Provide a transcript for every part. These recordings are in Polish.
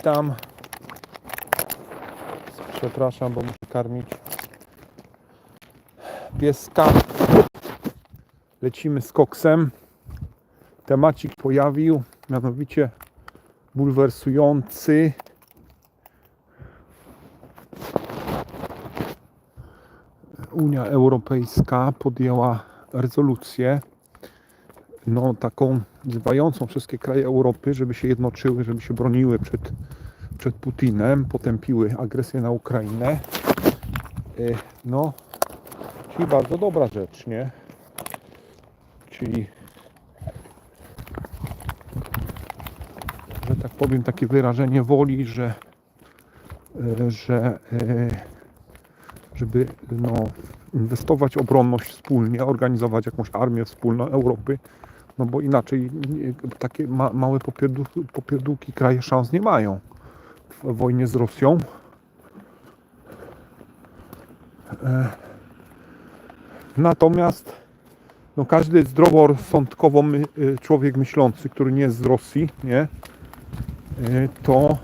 Witam. Przepraszam, bo muszę karmić pieska. Lecimy z koksem. Temacik pojawił, mianowicie bulwersujący. Unia Europejska podjęła rezolucję, no taką wzywającą wszystkie kraje Europy, żeby się jednoczyły, żeby się broniły przed, przed Putinem, potępiły agresję na Ukrainę. Y, No, czyli bardzo dobra rzecz, nie? Czyli, że tak powiem, takie wyrażenie woli, że, y, że y, żeby no, inwestować obronność wspólnie, organizować jakąś armię wspólną Europy, no bo inaczej takie ma, małe popierdółki, kraje szans nie mają w wojnie z Rosją. E, Natomiast no, każdy zdroworozsądkowo y, człowiek myślący, który nie jest z Rosji, nie, y, to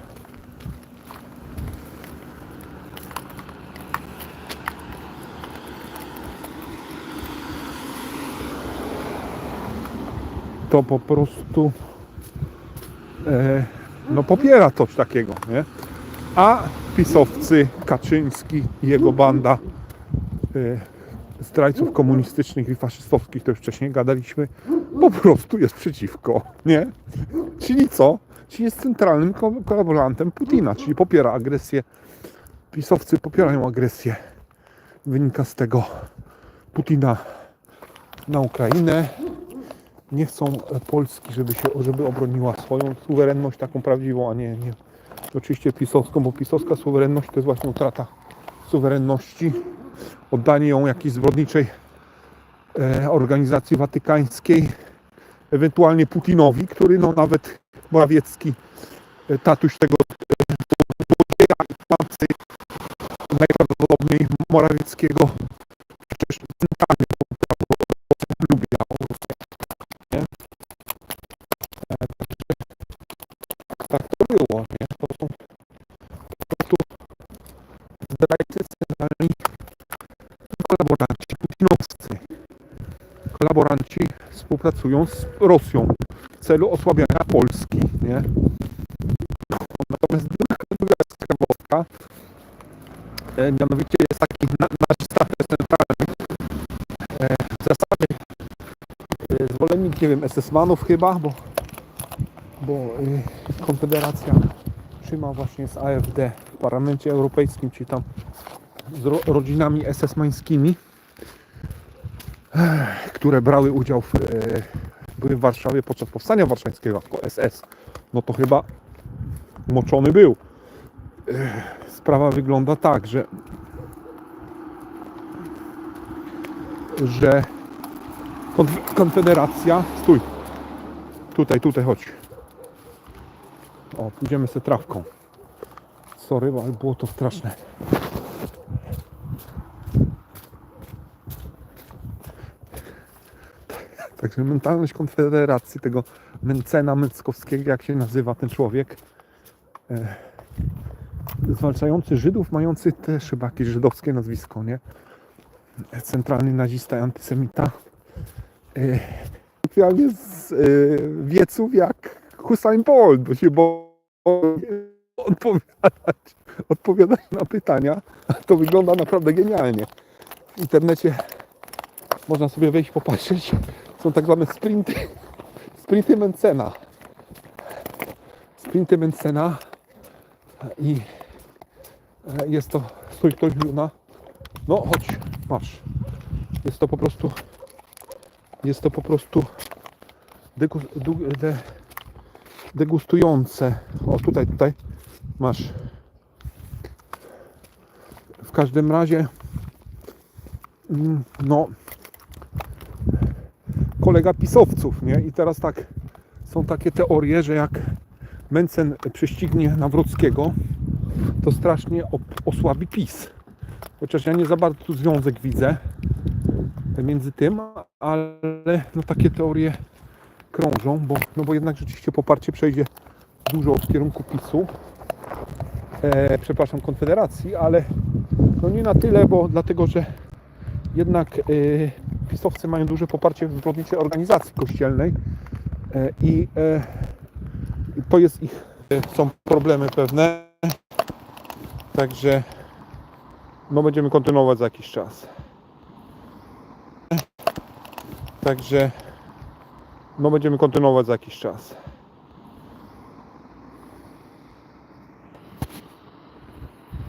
to po prostu e, no popiera coś takiego, nie? A pisowcy, Kaczyński i jego banda e, zdrajców komunistycznych i faszystowskich, to już wcześniej gadaliśmy, po prostu jest przeciwko, nie? Czyli co? Czyli jest centralnym ko- kolaborantem Putina, czyli popiera agresję. Pisowcy popierają agresję. Wynika z tego Putina na Ukrainę, nie chcą e, Polski, żeby się, żeby obroniła swoją suwerenność taką prawdziwą, a nie, nie oczywiście pisowską, bo pisowska suwerenność to jest właśnie utrata suwerenności, oddanie ją jakiejś zbrodniczej e, organizacji watykańskiej, ewentualnie Putinowi, który no nawet Morawiecki, e, tatuś tego najprawdopodobniej Morawieckiego kolaboranci putinowscy. Kolaboranci współpracują z Rosją w celu osłabiania Polski, nie? Natomiast druga, skrawostka, e, mianowicie jest taki na, nasz statek centralny, e, w zasadzie e, zwolennik, nie wiem, SS-manów chyba, bo bo Konfederacja trzyma właśnie z AfD w Parlamencie Europejskim, czy tam z ro, rodzinami SS-mańskimi, ech, które brały udział w, e, były w Warszawie podczas powstania warszańskiego jako SS. No to chyba moczony był. Ech, Sprawa wygląda tak, że że Konf- Konfederacja, stój, tutaj, tutaj, chodź. O, pójdziemy sobie trawką. Sorry, ale było to straszne. Także mentalność Konfederacji, tego Mencena Meckowskiego, jak się nazywa ten człowiek, e, zwalczający Żydów, mający też chyba jakieś żydowskie nazwisko, nie? Centralny nazista i antysemita. E, Specjalnie z e, wieców jak Hussein Bolt, bo się bo odpowiadać, odpowiadać na pytania. To wygląda naprawdę genialnie. W internecie można sobie wejść, popatrzeć. Są tak zwane sprinty, sprinty Mencena. Sprinty Mencena i e, jest to, stój ktoś na, no chodź, masz. Jest to po prostu, jest to po prostu degustujące. O tutaj, tutaj masz. W każdym razie, mm, no, kolega pisowców, nie? I teraz tak, są takie teorie, że jak Mencen prześcignie Nawrockiego, to strasznie osłabi PiS. Chociaż ja nie za bardzo tu związek widzę między tym, ale no takie teorie krążą, bo, no bo jednak rzeczywiście poparcie przejdzie dużo w kierunku PiSu. e, przepraszam, Konfederacji, ale no nie na tyle, bo dlatego, że jednak e, pisowcy mają duże poparcie w zbrodniczej organizacji kościelnej e, i e, i to jest ich, e, są problemy pewne, także no będziemy kontynuować za jakiś czas. Także no będziemy kontynuować za jakiś czas.